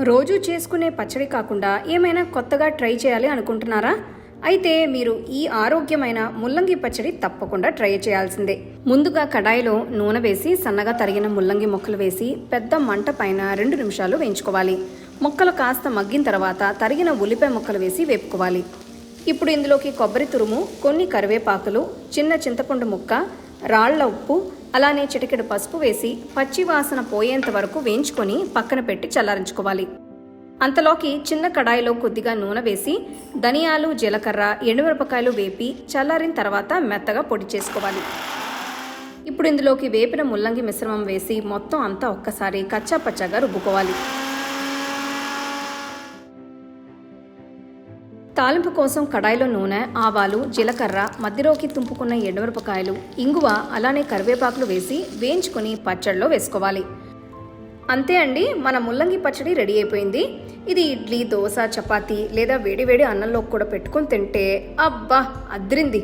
రోజు చేసుకునే పచ్చడి కాకుండా ఏమైనా కొత్తగా ట్రై చేయాలి అనుకుంటున్నారా? అయితే మీరు ఈ ఆరోగ్యమైన ముల్లంగి పచ్చడి తప్పకుండా ట్రై చేయాల్సిందే. ముందుగా కడాయిలో నూనె వేసి సన్నగా తరిగిన ముల్లంగి మొక్కలు వేసి పెద్ద మంట పైన రెండు నిమిషాలు వేయించుకోవాలి. మొక్కలు కాస్త మగ్గిన తర్వాత తరిగిన ఉల్లిపాయ ముక్కలు వేసి వేపుకోవాలి. ఇప్పుడు ఇందులోకి కొబ్బరి తురుము కొన్ని కరివేపాకులు చిన్న చింతపండు ముక్క రాళ్ళ ఉప్పు అలానే చిటికెడు పసుపు వేసి పచ్చి వాసన పోయేంత వరకు వేయించుకొని పక్కన పెట్టి చల్లారించుకోవాలి. అంతలోకి చిన్న కడాయిలో కొద్దిగా నూనె వేసి ధనియాలు జీలకర్ర ఎండుమిరపకాయలు వేపి చల్లారిన తర్వాత మెత్తగా పొడి చేసుకోవాలి. ఇప్పుడు ఇందులోకి వేపిన ముల్లంగి మిశ్రమం వేసి మొత్తం అంతా ఒక్కసారి కచ్చా పచ్చగా రుబ్బుకోవాలి. తాలింపు కోసం కడాయిలో నూనె ఆవాలు జీలకర్ర మధ్యలోకి తుంపుకున్న ఎండుమిరపకాయలు ఇంగువ అలానే కరివేపాకులు వేసి వేయించుకొని పచ్చడిలో వేసుకోవాలి. అంతే అండి మన ముల్లంగి పచ్చడి రెడీ అయిపోయింది. ఇది ఇడ్లీ దోశ చపాతీ లేదా వేడివేడి అన్నంలో కూడా పెట్టుకొని తింటే అబ్బా అద్రింది.